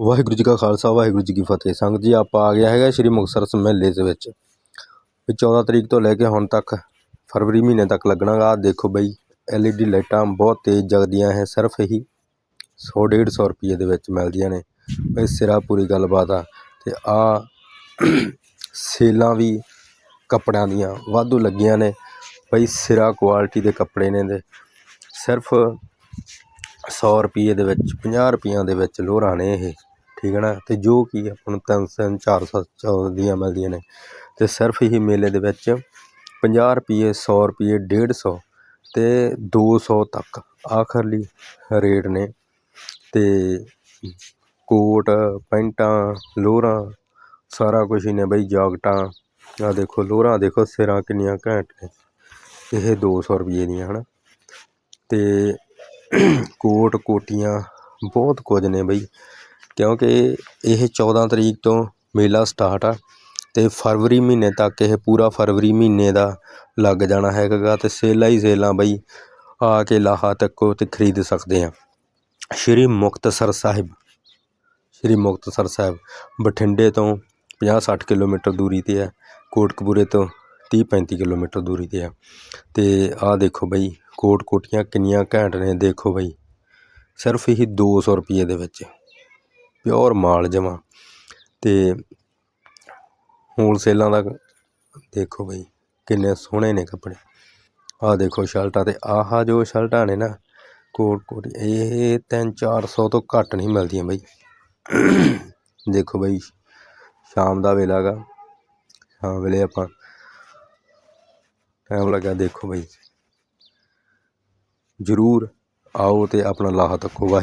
ਵਾਹਿਗੁਰੂ ਜੀ ਕਾ ਖਾਲਸਾ, ਵਾਹਿਗੁਰੂ ਜੀ ਕੀ ਫਤਿਹ। ਸੰਗਤ ਜੀ, ਆਪਾਂ ਆ ਗਿਆ ਹੈਗਾ ਸ਼੍ਰੀ ਮੁਕਤਸਰ ਮੇਲੇ ਦੇ ਵਿੱਚ। ਵੀ 14 ਤਰੀਕ ਤੋਂ ਲੈ ਕੇ ਹੁਣ ਤੱਕ ਫਰਵਰੀ ਮਹੀਨੇ ਤੱਕ ਲੱਗਣਾਗਾ। ਆਹ ਦੇਖੋ ਬਈ, LED ਲਾਈਟਾਂ ਬਹੁਤ ਤੇਜ਼ ਜਗਦੀਆਂ ਹੈ, ਸਿਰਫ ਇਹੀ 100 150 ਰੁਪਏ ਦੇ ਵਿੱਚ ਮਿਲਦੀਆਂ ਨੇ। ਬਈ ਸਿਰਾ ਪੂਰੀ ਗੱਲਬਾਤ ਆ। ਤੇ ਆ ਸੇਲਾਂ ਵੀ ਕੱਪੜਿਆਂ ਦੀਆਂ ਵਾਧੂ ਲੱਗੀਆਂ ਨੇ। ਬਈ ਸਿਰਾ ਕੁਆਲਿਟੀ ਦੇ ਕੱਪੜੇ ਨੇ ਦੇ ਸਿਰਫ 100 ਰੁਪਏ ਦੇ ਵਿੱਚ 50 ਰੁਪਈਆਂ ਦੇ ਵਿੱਚ ਲੋਹਰਾ ਨੇ ਇਹ। ਠੀਕ ਹੈ ਨਾ? ਅਤੇ ਜੋ ਕਿ ਆਪਾਂ ਨੂੰ ਤਿੰਨ ਤਿੰਨ, ਚਾਰ ਸੌ ਦੀਆਂ ਮਿਲਦੀਆਂ ਨੇ। ਅਤੇ ਸਿਰਫ ਇਹ ਮੇਲੇ ਦੇ ਵਿੱਚ ਪੰਜਾਹ ਰੁਪਈਏ ਸੌ ਰੁਪਈਏ ਡੇਢ ਸੌ ਅਤੇ ਦੋ ਸੌ ਤੱਕ ਆਖਰਲੀ ਰੇਟ ਨੇ। ਅਤੇ ਕੋਟ, ਪੈਂਟਾਂ ਲੋਹਰਾਂ ਸਾਰਾ ਕੁਛ ਹੀ ਨੇ ਬਈ, ਜਾਕਟਾਂ। ਆ ਦੇਖੋ ਲੋਹਰਾਂ ਦੇਖੋ, ਸਿਰਾਂ ਕਿੰਨੀਆਂ ਘੈਂਟ ਨੇ। ਇਹ ਦੋ ਸੌ ਰੁਪਈਏ ਦੀਆਂ ਹੈ ਨਾ ਅਤੇ ਕੋਟ ਕੋਟੀਆਂ ਬਹੁਤ ਕੁਝ ਨੇ ਬਈ। ਕਿਉਂਕਿ ਇਹ 14 ਤਰੀਕ ਤੋਂ ਮੇਲਾ ਸਟਾਰਟ ਆ ਅਤੇ ਫਰਵਰੀ ਮਹੀਨੇ ਤੱਕ ਇਹ ਪੂਰਾ ਫਰਵਰੀ ਮਹੀਨੇ ਦਾ ਲੱਗ ਜਾਣਾ ਹੈਗਾ ਅਤੇ ਸੇਲਾਂ ਹੀ ਸੇਲਾਂ ਬਈ ਆ ਕੇ ਲਾਹਾ ਤੱਕੋ ਅਤੇ ਖਰੀਦ ਸਕਦੇ ਹਾਂ ਸ਼੍ਰੀ ਮੁਕਤਸਰ ਸਾਹਿਬ, ਸ਼੍ਰੀ ਮੁਕਤਸਰ ਸਾਹਿਬ ਬਠਿੰਡੇ ਤੋਂ 50-60 ਕਿਲੋਮੀਟਰ ਦੂਰੀ ਤੇ ਹੈ ਕੋਟਕਪੂਰੇ ਤੋਂ 30-35 ਕਿਲੋਮੀਟਰ ਦੂਰੀ ਤੇ ਆ। ਅਤੇ ਆਹ ਦੇਖੋ ਬਈ, ਕੋਟ ਕੋਟੀਆਂ ਕਿੰਨੀਆਂ ਘੈਂਟ ਨੇ, ਦੇਖੋ ਬਈ, ਸਿਰਫ ਇਹੀ 200 ਰੁਪਏ ਦੇ ਵਿੱਚ। ਪਿਓਰ ਮਾਲ ਜਮਾ। ਅਤੇ ਹੋਲਸੇਲਾਂ ਦਾ ਦੇਖੋ ਬਈ, ਕਿੰਨੇ ਸੋਹਣੇ ਨੇ ਕੱਪੜੇ। ਆਹ ਦੇਖੋ ਸ਼ਰਟਾਂ ਅਤੇ ਆਹ ਜੋ ਸ਼ਰਟਾਂ ਨੇ ਨਾ, ਕੋਟ ਕੋਟ, ਇਹ 3-400 ਤੋਂ ਘੱਟ ਨਹੀਂ ਮਿਲਦੀਆਂ ਬਈ। ਦੇਖੋ ਬਈ, ਸ਼ਾਮ ਦਾ ਵੇਲਾ ਗਾ। ਸ਼ਾਮ ਵੇਲੇ ਆਪਾਂ ਟਾਈਮ ਲੱਗਾ ਦੇਖੋ ਬਈ। ਜ਼ਰੂਰ ਆਓ ਤੇ ਆਪਣਾ ਲਾਹਾ ਤੱਕੋ ਵਾਹਿ